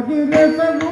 आवड हे रूप गोजिरे सगुण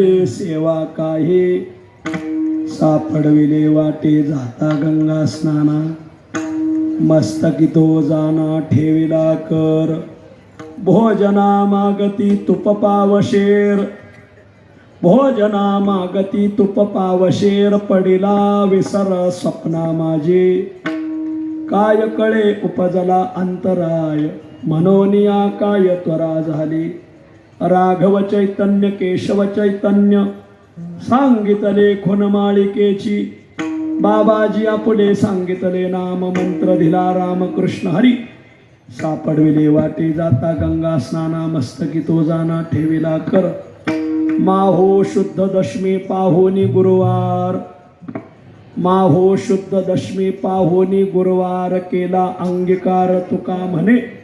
घडले सेवा काही सापडविले वाटे जाता गंगा स्नाना. मस्तकी तो जाना ठेविला कर. भोजना मागती तुप पावशेर. भोजना मागती तुप पावशेर पडिला विसर स्वप्ना माझे. काय कळे उपजला अंतराय. मनोनिया काय त्वरा झाली. राघव चैतन्य केशव चैतन्य सांगितले खुनमाळिकेची बाबाजी आपले सांगितले नाम मंत्र दिला रामकृष्ण हरी सापडविले वाटे जाता गंगा स्नाना मस्तकी तो जाना ठेविला कर माहो शुद्ध दशमी पाहोनी गुरुवार माहो शुद्ध दशमी पाहोनी गुरुवार केला अंगीकार तुका म्हणे.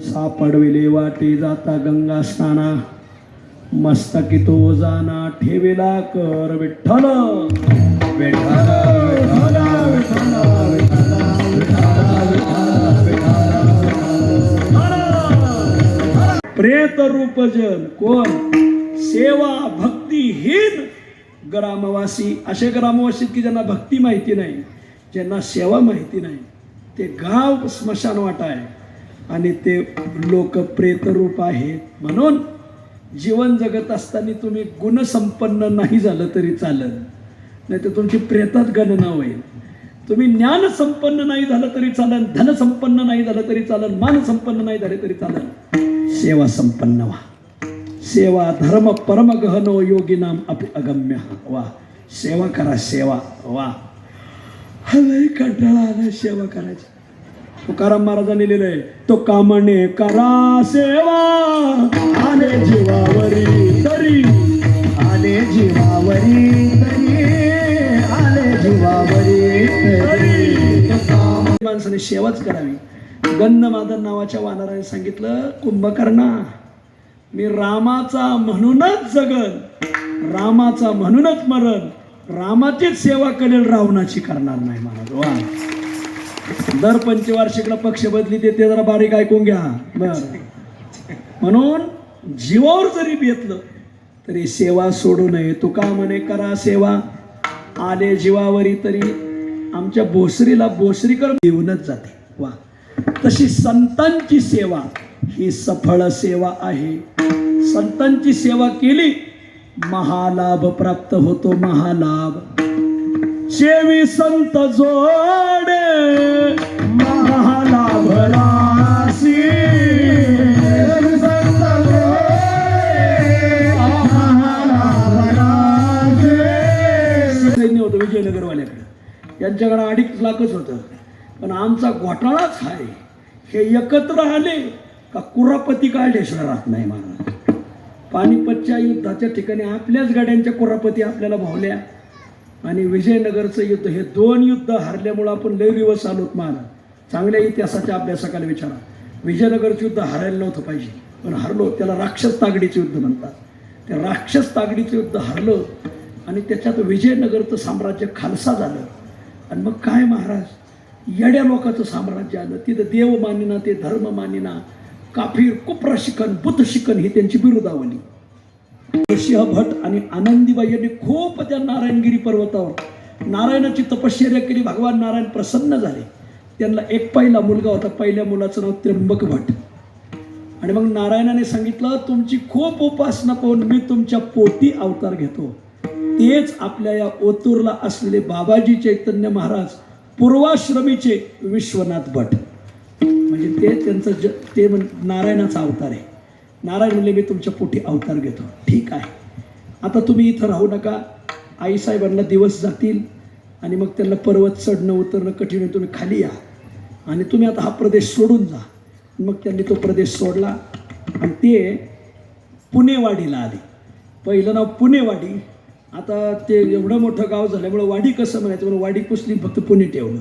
सापडविले वाटे जाता गंगा स्नाना. मस्तकी तो जाना ठेविला कर विठ्ठल. विठ्ठल विठ्ठल प्रेत रूपजन कोण? सेवा भक्तीहीन ग्रामवासी. असे ग्रामवासी की ज्यांना भक्ती माहिती नाही ज्यांना सेवा माहिती नाही ते गाव स्मशान वाटा आहे. आणि ते लोक प्रेतरूप आहेत म्हणून जीवन जगत असताना तुम्ही गुणसंपन्न नाही झालं तरी चालेल. नाही तर तुमची प्रेतात गणना होईल. तुम्ही ज्ञान संपन्न नाही झालं तरी चालेल धन संपन्न नाही झालं तरी चालेल मान संपन्न नाही झाले तरी चालेल. सेवा संपन्न व्हा. सेवा धर्म परम गहनो योगी नाम अपि अगम्य. वा. सेवा करा सेवा. वा. हलय कंटाळा आला सेवा करायची. तुकाराम महाराजांनी लिहिलंय तो कामणे करा सेवा आले जीवावरी तरी आले जीवावरी तरी आले जीवावरी तरी. माणसाने सेवाच करावी. गंधमादन नावाच्या वानराने सांगितलं कुंभकर्णा मी रामाचा म्हणूनच जगन रामाचा म्हणूनच मरण रामाचीच सेवा करेल रावणाची करणार नाही महाराज वा. दर पंचवार्षिकला पक्ष बदली ते ते जरा बारीक ऐकून घ्या. बर. म्हणून जीवावर जरी बेतलं तरी सेवा सोडू नये. तुका म्हणे करा सेवा. आले जीवावरी तरी आमच्या भोसरीला भोसरीकर येऊनच जाते. वा. तशी संतांची सेवा ही सफळ सेवा आहे. संतांची सेवा केली महालाभ प्राप्त होतो महालाभ. शेवी संत जोडे महालाभ रासी संत सैन्य होतं विजयनगरवाल्याकडे. यांच्याकडे अडीच लाखच होतं. पण आमचा घोटाळाच आहे. हे एकत्र आले का कुरापती काढले राहत नाही महाराज. पानिपतच्या युद्धाच्या ठिकाणी आपल्याच गाड्यांच्या कुरापती आपल्याला भावल्या. आणि विजयनगरचं युद्ध हे दोन युद्ध हरल्यामुळं आपण लय दिवस आलोत महाराज. चांगल्या इतिहासाच्या अभ्यासकाला विचारा. विजयनगरचं युद्ध हरायला नव्हतं पाहिजे. पण हरलो त्याला राक्षस तागडीचं युद्ध म्हणतात. त्या राक्षस तागडीचं युद्ध हरलं आणि त्याच्यात विजयनगरचं साम्राज्य खालसा झालं. आणि मग काय महाराज? येड्या लोकांचं साम्राज्य आलं. तिथं देव मानिना ते धर्म मानिना काफीर कुप्र शिकन बुद्ध शिकन ही त्यांची बिरुदावली. सिंह भट आणि आनंदीबाई यांनी खूप त्या नारायणगिरी पर्वतावर नारायणाची तपश्चर्या केली. भगवान नारायण प्रसन्न झाले. त्यांना एक पहिला मुलगा होता. पहिल्या मुलाचं नाव त्र्यंबक भट. आणि मग नारायणाने सांगितलं तुमची खूप उपासना पाहून मी तुमच्या पोटी अवतार घेतो. तेच आपल्या या ओतूरला असलेले बाबाजी चैतन्य महाराज पूर्वाश्रमीचे विश्वनाथ भट. म्हणजे ते त्यांचं ज ते नारायणाचा अवतार आहे. नारायण म्हणले मी तुमच्या पोटी अवतार घेतो. ठीक आहे. आता तुम्ही इथं राहू नका. आईसाहेबांना दिवस जातील आणि मग त्यांना पर्वत चढणं उतरणं कठीण आहे. तुम्ही खाली या आणि तुम्ही आता हा प्रदेश सोडून जा. मग त्यांनी तो प्रदेश सोडला. आणि ते पुणेवाडीला आले. पहिलं नाव पुणेवाडी. आता ते एवढं मोठं गाव झाल्यामुळं वाडी कसं म्हणायचं? म्हणून वाडी पुसली फक्त पुणे ठेवलं.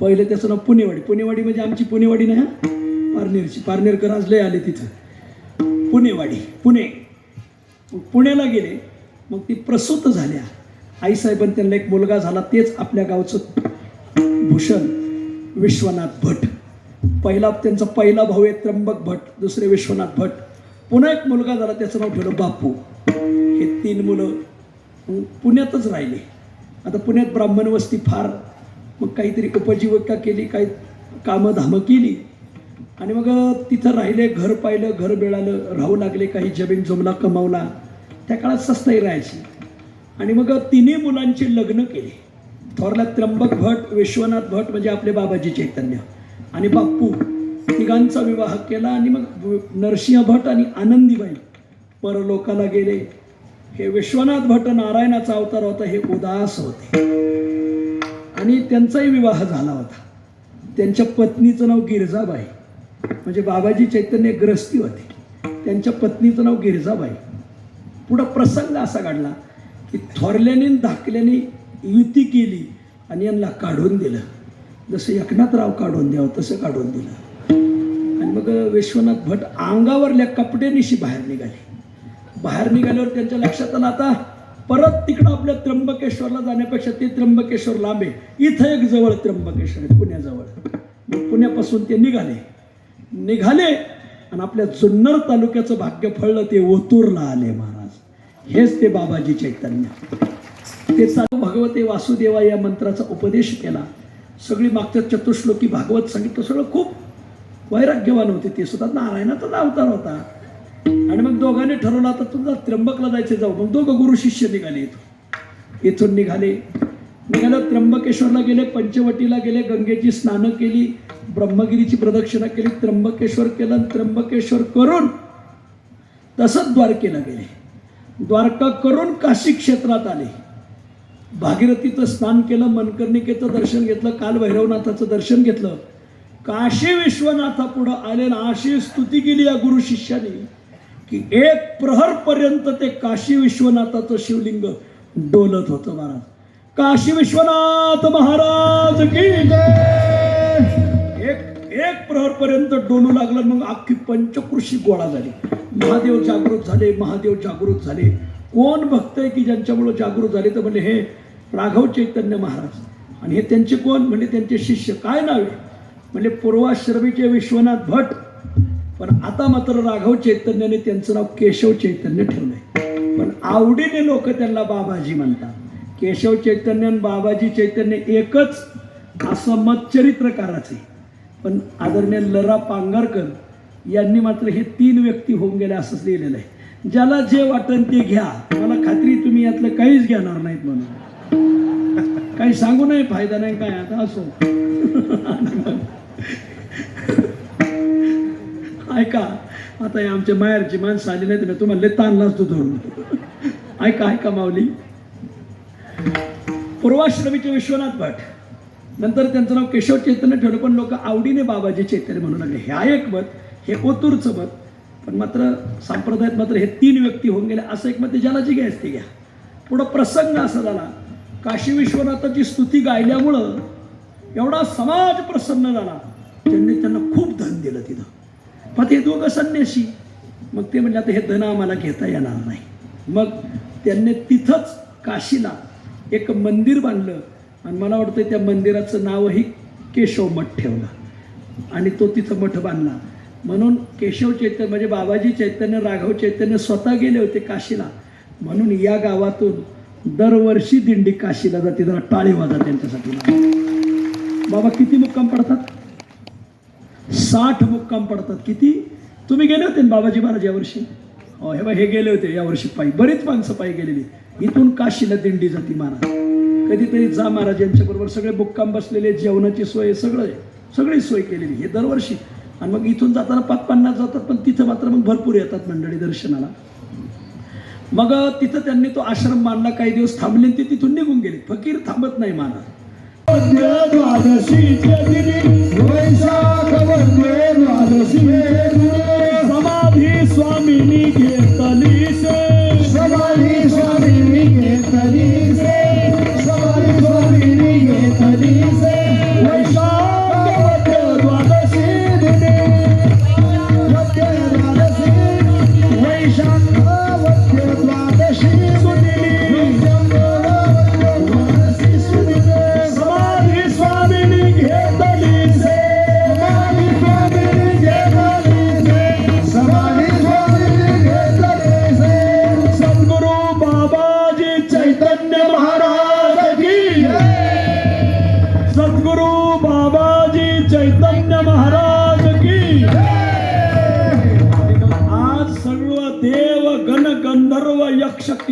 पहिलं त्याचं नाव पुणेवाडी. पुणेवाडी म्हणजे आमची पुणेवाडी नाही पारनेरची. पारनेरकर आज लय आले तिथं. पुणेवाडी पुणे. मग पुण्याला गेले मग ती प्रसूत झाल्या. आईसाहेबांनी त्यांना एक मुलगा झाला तेच आपल्या गावचं भूषण विश्वनाथ भट. पहिला त्यांचा पहिला भाऊ आहे त्र्यंबक भट दुसरे विश्वनाथ भट. पुन्हा एक मुलगा झाला त्याचं नाव ठेवलं बापू. हे तीन मुलं पुण्यातच राहिले. आता पुण्यात ब्राह्मण वस्ती फार मग काहीतरी उपजीविका केली काही कामं धामं केली. आणि मग तिथं राहिले घर पाहिलं घर मिळालं राहू लागले काही जमीन जमला कमावला. त्या काळात सस्ताही राहायची. आणि मग तिन्ही मुलांची लग्न केली. थोरल्या त्र्यंबक भट विश्वनाथ भट म्हणजे आपले बाबाजी चैतन्य आणि बाप्पू. तिघांचा विवाह केला आणि मग नरसिंह भट आणि आनंदीबाई परलोकाला गेले. हे विश्वनाथ भट नारायणाचा अवतार होता हे उदास होते. आणि त्यांचाही विवाह झाला होता. त्यांच्या पत्नीचं नाव गिरजाबाई. म्हणजे बाबाजी चैतन्य ग्रस्ती होते. त्यांच्या पत्नीचं नाव गिरजाबाई. पुढं प्रसंग असा घडला की थोरल्याने धाकल्याने युती केली आणि यांना काढून दिलं. जसं एकनाथराव काढून द्यावं तसं काढून दिलं. आणि मग विश्वनाथ भट अंगावरल्या कपड्यानिशी बाहेर निघाले. बाहेर निघाल्यावर त्यांच्या लक्षात आलं आता परत तिकडं आपल्या त्र्यंबकेश्वरला जाण्यापेक्षा ते त्र्यंबकेश्वर लांब आहे. इथं एक जवळ त्र्यंबकेश्वर आहे पुण्याजवळ. पुण्यापासून ते निघाले. निघाले आणि आपल्या जुन्नर तालुक्याचं भाग्य फळलं ते ओतूरला आले महाराज. हेच ते बाबाजी चैतन्य. ते चालू भगवते वासुदेवा या मंत्राचा उपदेश केला. सगळी मागच्या चतुश्लोकी भागवत सांगितलं सगळं खूप वैराग्यवान होते. ते सुद्धा नारायणाचा अवतार होता. आणि मग दोघांनी ठरवलं आता तुझा त्र्यंबकला जायचे जाऊ. मग दोघं गुरु शिष्य निघाले इथून. इथून निघाले. निघालं त्र्यंबकेश्वरला गेले पंचवटीला गेले गंगेची स्नानं केली ब्रह्मगिरीची प्रदक्षिणा केली त्र्यंबकेश्वर केलं त्र्यंबकेश्वर करून तसंच द्वारकेला गेले. द्वारका करून काशी क्षेत्रात आले. भागीरथीचं स्नान केलं मनकर्णिकेचं दर्शन घेतलं काल भैरवनाथाचं दर्शन घेतलं. काशी विश्वनाथा पुढं आले ना अशी स्तुती केली या गुरु शिष्याने की एक प्रहरपर्यंत ते काशी विश्वनाथाचं शिवलिंग डोलत होतं महाराज. काशी विश्वनाथ महाराज की जय! एक एक प्रहरपर्यंत डोलू लागलं मग अख्खी पंचकृषी गोळा झाली. महादेव जागृत झाले महादेव जागृत झाले. कोण भक्त आहे की ज्यांच्यामुळं जागृत झाले तर म्हणजे हे राघव चैतन्य महाराज. आणि हे त्यांचे कोण? म्हणजे त्यांचे शिष्य. काय नावे म्हणजे पूर्वाश्रमीचे विश्वनाथ भट. पण आता मात्र राघव चैतन्याने त्यांचं नाव केशव चैतन्य ठेवलंय. पण आवडीने लोक त्यांना बाबाजी म्हणतात. केशव चैतन्य आणि बाबाजी चैतन्य एकच असं मतचरित्रकाराचे पण आदरणीय लरा पांगारकर यांनी मात्र हे तीन व्यक्ती होऊन गेले असंच लिहिलेलं आहे. ज्याला जे वाटन ते घ्या. मला खात्री तुम्ही यातलं काहीच घेणार नाहीत म्हणून. काही सांगू नाही फायदा नाही काय आता असो. ऐका आता हे आमच्या माहेरची माणसं आली नाही तर तुम्हाला लय ताण लागतो धरून. ऐका ऐका माऊली. पूर्वाश्रमीचे विश्वनाथ भट नंतर त्यांचं नाव केशव चैतन्य ठेवलं पण लोक आवडीने बाबाजी चैतन्य म्हणू लागले. ह्या एक मत हे ओतूरचं मत पण मात्र संप्रदायात मात्र हे तीन व्यक्ती होऊन गेले. असं एक मत ते ज्याला जी घ्यायच ते घ्या. पुढं प्रसंग असा झाला काशी विश्वनाथाची स्तुती गायल्यामुळं एवढा समाज प्रसन्न झाला. त्यांनी त्यांना खूप धन दिलं तिथं. मग ते दोघं संन्याशी मग ते म्हणजे आता हे धन आम्हाला घेता येणार नाही. मग त्यांनी तिथंच काशीला एक मंदिर बांधलं आणि मला वाटतं त्या मंदिराचं नावही केशव मठ ठेवलं. आणि तो तिथं मठ बांधला. म्हणून केशव चैतन्य म्हणजे बाबाजी चैतन्य राघव चैतन्य स्वतः गेले होते काशीला. म्हणून या गावातून दरवर्षी दिंडी काशीला जाते. जरा टाळी वाजा त्यांच्यासाठी. बाबा किती मुक्काम पडतात? साठ मुक्काम पडतात. किती? तुम्ही गेले होते बाबाजी महाराज यावर्षी? हे बा हे गेले होते यावर्षी पायी. बरीच माणसं पायी गेलेली. इथून काशीला दिंडी जाती महाराज. कधीतरी जा महाराज यांच्याबरोबर सगळे मुक्काम बसलेले जेवणाची सोय सगळं सगळी सोय केलेली हे दरवर्षी. आणि मग इथून जाताना पाच पन्नास जातात पण तिथं मात्र मग भरपूर येतात मंडळी दर्शनाला. मग तिथं त्यांनी तो आश्रम मांडला काही दिवस थांबले ते तिथून निघून गेले. फकीर थांबत नाही महाराज.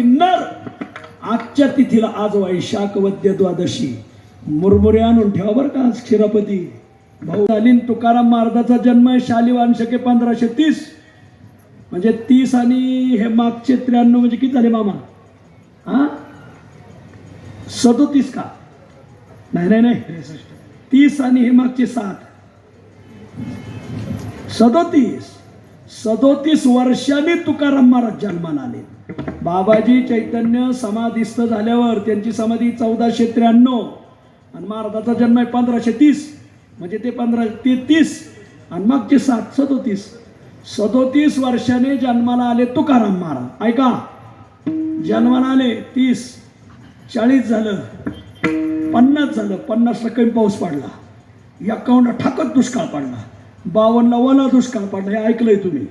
किन्नर आजच्या तिथीला आज वैशाख वद्य द्वादशी. मुरमुरे आणून ठेवा बरं का क्षीरपती. भाऊ अलीन तुकाराम महाराजाचा जन्म आहे शालिवान शके पंधराशे तीस. म्हणजे तीस आणि हे मागचे त्र्याण्णव म्हणजे किती झाले मामा? हा? सदोतीस का? नाही नाही नाही. तीस आणि हे मागचे सात. सदोतीस. सदोतीस वर्षांनी तुकाराम महाराज जन्माला आले. बाबाजी चैतन्य समाधिस्थ झाल्यावर त्यांची समाधी चौदाशे त्र्याण्णव आणि महाराजाचा जन्म आहे पंधराशे तीस. म्हणजे ते पंधरा ते तीस आणि मागचे सात सदोतीस. सदोतीस वर्षाने जन्माला आले तुकाराम महाराज. ऐका. जन्माला आले तीस चाळीस झालं पन्नास झालं पन्नासला कमी पाऊस पडला. एकावन्न ठाकत दुष्काळ पडला. बावन्नला वला दुष्काळ पडला. हे ऐकलंय तुम्ही.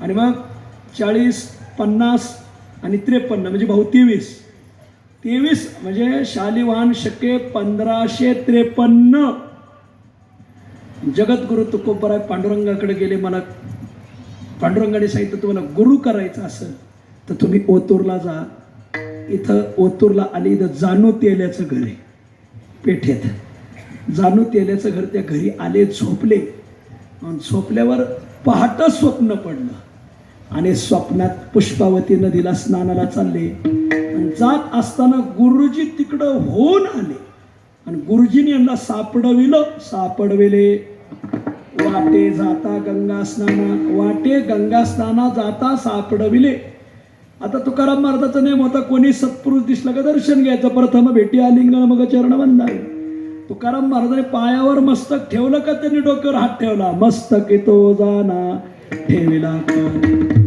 आणि मग चाळीस पन्नास आणि त्रेपन्न म्हणजे भाऊ तेवीस. तेवीस म्हणजे शालिवाहन शके पंधराशे त्रेपन्न. जगद्गुरु तुकोबराय पांडुरंगाकडे गेले मला पांडुरंगाने सांगितलं तुम्हाला गुरु करायचं असेल तर तुम्ही ओतूरला जा. इथं ओतूरला आणि इथं जानू तेल्याचं घर आहे पेठेत. जानू तेल्याचं घर त्या घरी आले झोपले. आणि झोपल्यावर पहाटं स्वप्न पडलं. आणि स्वप्नात पुष्पावती नदीला स्नानाला चालले. आणि जात असताना गुरुजी तिकडं होऊन आले. आणि गुरुजीने यांना सापडविलं. सापडविले. वाटे जाता गंगा स्नाना वाटे गंगा स्नाना जाता सापडविले. आता तुकाराम महाराजाचा नेम होता कोणी सत्पुरुष दिसला का दर्शन घ्यायचं? प्रथम भेटी आलिंगण मग चरण वंदावे तुकाराम महाराजाने पायावर मस्तक ठेवलं का त्यांनी डोक्यावर हात ठेवला? मस्तक येतो जाना ठेविला का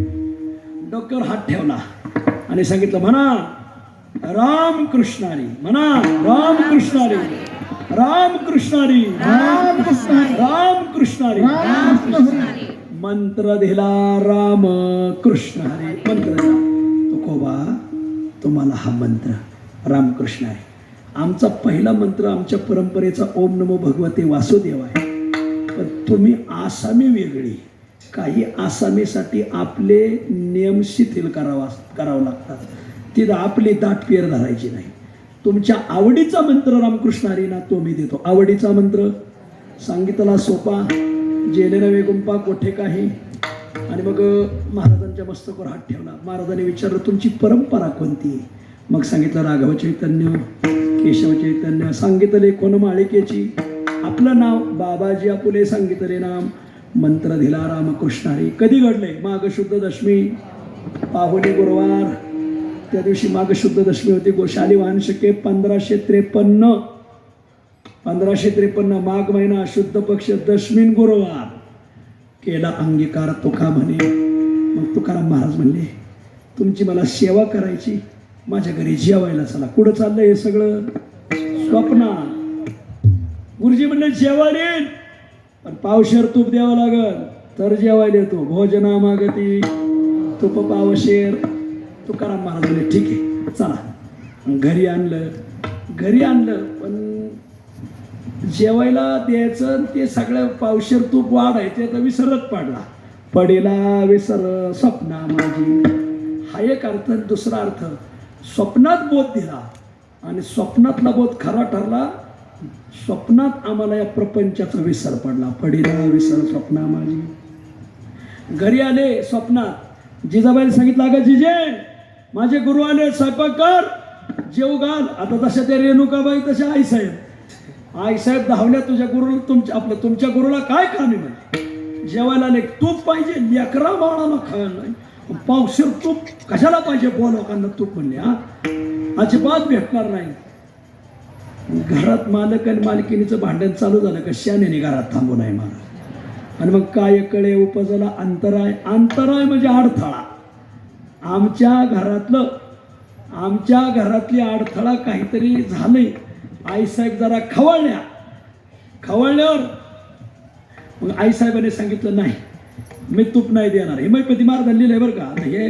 डोक्यावर हात ठेवला. आणि सांगितलं म्हणा राम कृष्णारी म्हणा राम कृष्णारी राम कृष्णारी राम कृष्ण राम कृष्णारी राम कृष्ण मंत्र दिला. राम कृष्ण हरी मंत्र तुकोबा तुम्हाला हा मंत्र रामकृष्ण आहे आमचा पहिला मंत्र आमच्या परंपरेचा ओम नमो भगवते वासुदेव आहे पण तुम्ही आसामी वेगळी. काही आसामीसाठी आपले नियम शिथिल करावा करावं लागतात. तिथं आपली दाट पेर धरायची नाही. तुमच्या आवडीचा मंत्र रामकृष्ण हरीना तो मी देतो. आवडीचा मंत्र. सांगितला सोपा. जेले नवे गुंपा कोठे काही. आणि मग महाराजांच्या मस्तकावर हात ठेवला. महाराजांनी विचारलं तुमची परंपरा कोणती मग सांगितलं राघव चैतन्य केशव चैतन्य. सांगितले कोण माळिकेची आपलं नाव बाबाजी आपुले सांगितले नाम. मंत्र दिला रामकृष्ण हरी कधी घडले? माघ शुद्ध दशमी पाहुणे गुरुवार. त्या दिवशी माघ शुद्ध दशमी होती. गोशाली वाहन शके पंधराशे त्रेपन्न. पंधराशे त्रेपन्न माघ महिना शुद्ध पक्ष दशमीन गुरुवार. केला अंगीकार तुका म्हणे. मग तुकाराम महाराज म्हणले तुमची मला सेवा करायची. माझ्या घरी जेवायला चला. कुठं चाललंय हे सगळं? स्वप्ना गुरुजी म्हणले जेवण येईल. पण पावशेर तूप द्यावं लागल तर जेवायला येतो. भोजना मागती तूप पावशेर. तुकाराम महाराजांनी ठीक आहे चला. घरी आणलं. घरी आणलं पण जेवायला द्यायचं आणि ते सगळं पावशेर तूप वाढायचे तर विसरत पडला. पडेला विसर स्वप्ना माझी. हा एक अर्थ दुसरा अर्थ. स्वप्नात बोध दिला आणि स्वप्नातला बोध खरा ठरला स्वप्नात आम्हाला या प्रपंचाचा विसर पडला. पडिला विसर स्वप्ना माझी घरी आले स्वप्नात. जिजाबाईने सांगितलं अगं जिजे माझे गुरु आले स्वयंपाक कर जेव घाल. आता तशा त्या रेणुकाबाई तशा आईसाहेब आईसाहेब धावल्या तुझ्या गुरु तुमच्या आपलं तुमच्या गुरुला काय काम आहे म्हणे? जेवायला आले तूप पाहिजे लेकरा बाळाला खायला नाही. पावशेर तूप कशाला पाहिजे? बोल लोकांना तूप म्हणले हा? अजिबात भेटणार नाही. घरात मालक आणि मालकिनीचं भांडण चालू झालं. का शानेने घरात थांबू नये मला. आणि मग काय कळे उपजला? अंतराय. अंतराय म्हणजे अडथळा. आमच्या घरातलं आमच्या घरातली अडथळा काहीतरी झाले. आईसाहेब जरा खवळल्या. खवळल्यावर मग आईसाहेबाने सांगितलं नाही मी तूप नाही देणार. हे मैपती महाराजांनी आहे बरं का. आता हे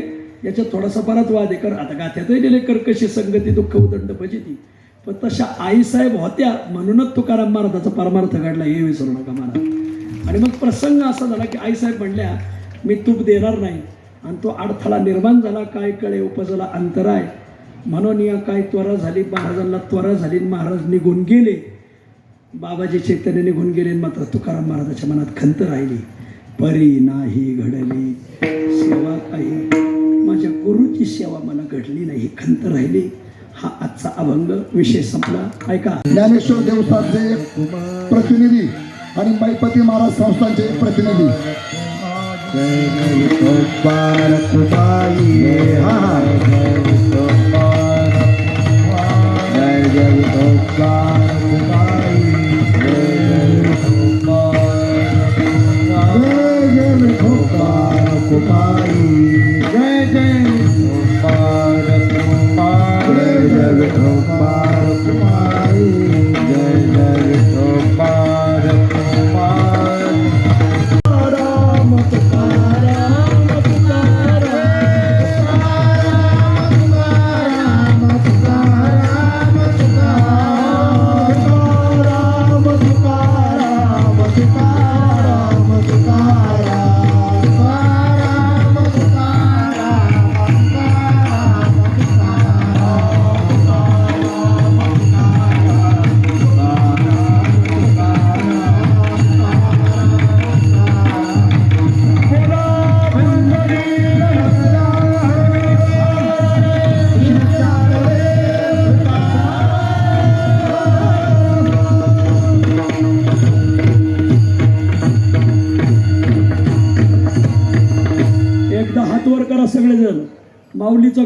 याच्यात थोडासा परत वाद आहे. कर आता गाथ्यातही दिले कर्कशी संगती दुःख उदंड भजिती पण तशा आईसाहेब होत्या म्हणूनच तुकाराम महाराजाचा परमार्थ घडला हे विसरू नका महाराज आणि मग प्रसंग असा झाला की आईसाहेब म्हणल्या मी तूप देणार नाही आणि तो अडथळा निर्माण झाला काय कळे उपजला अंतराय. म्हणून या काय त्वरा झाली महाराजांना त्वरा झाली महाराज निघून गेले. बाबाजी चैतन्य निघून गेले मात्र तुकाराम महाराजाच्या मनात खंत राहिली. परी नाही घडली सेवा काही. माझ्या गुरुची सेवा मला घडली नाही ही खंत राहिली. हा आजचा अभंग विषय संपला ऐका ज्ञानेश्वर देवस्थानचे प्रतिनिधी आणि मैपती महाराज संस्थांचे प्रतिनिधी जय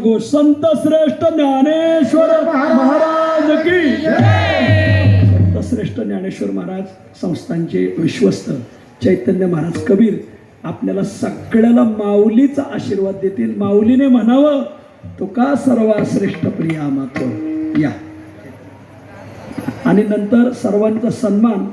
माऊलीचा संत श्रेष्ठ ज्ञानेश्वर महाराज की संत श्रेष्ठ ज्ञानेश्वर महाराज संस्थांचे विश्वस्त चैतन्य महाराज कबीर आपल्याला सगळ्याला माऊलीचा आशीर्वाद देतील. माऊलीने म्हणावं तो का सर्वात श्रेष्ठ प्रिया मातो? या. आणि नंतर सर्वांचा सन्मान